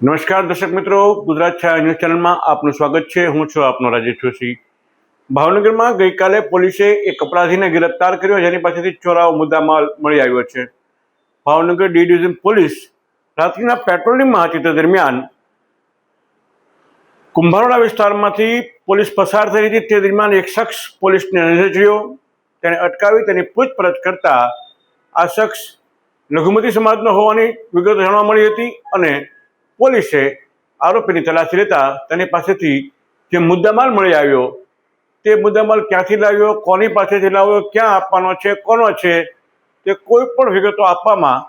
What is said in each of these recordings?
નમસ્કાર દર્શક મિત્રો, ગુજરાત છાયા ન્યૂઝ ચેનલમાં આપનું સ્વાગત છે. હું છું આપનો રાજેશ જોશી. ભાવનગરમાં ગઈકાલે પોલીસે એક અપરાધીને ગિરફતાર કર્યો, જેની પાસેથી ચોરાવો મુદ્દામાલ મળી આવ્યો છે. ભાવનગર ડી ડિવિઝન પોલીસ રાત્રિના પેટ્રોલિંગમાં તે દરમિયાન કુંભારોડા વિસ્તારમાંથી પોલીસ પસાર થઈ હતી. તે દરમિયાન એક શખ્સ પોલીસને નજરે ચડ્યો તેને અટકાવી તેની પૂછપરછ કરતા આ શખ્સ લઘુમતી સમાજનો હોવાની વિગતો જાણવા મળી હતી અને પોલીસે આરોપીની તલાશી લેતા તેની પાસેથી જે મુદ્દામાલ મળી આવ્યો, તે મુદ્દામાલ ક્યાંથી લાવ્યો, કોની પાસેથી લાવ્યો, ક્યાં આપવાનો છે, કોનો છે, તે કોઈ પણ વિગતો આપવામાં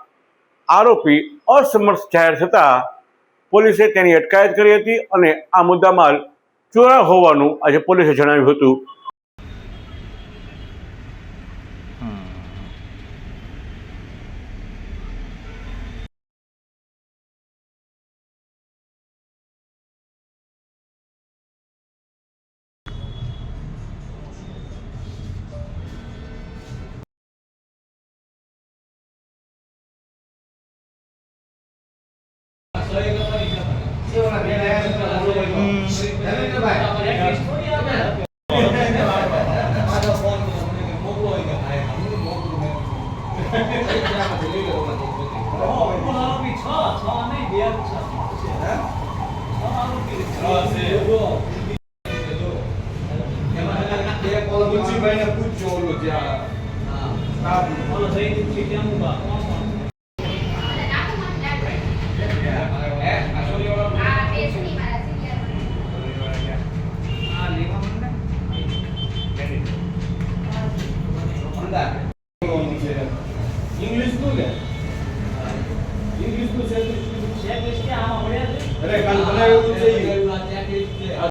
આરોપી અસમર્થ જાહેર થતાં પોલીસે તેની અટકાયત કરી હતી અને આ મુદ્દામાલ ચોરા હોવાનું આજે પોલીસે જણાવ્યું હતું. મુનશીભાઈને પૂછજો ઓલું ત્યાં ઇંગ્લિશનું ને ઇંગ્લિશનું છે અરે કાલ બનાવ્યું છે ઈ.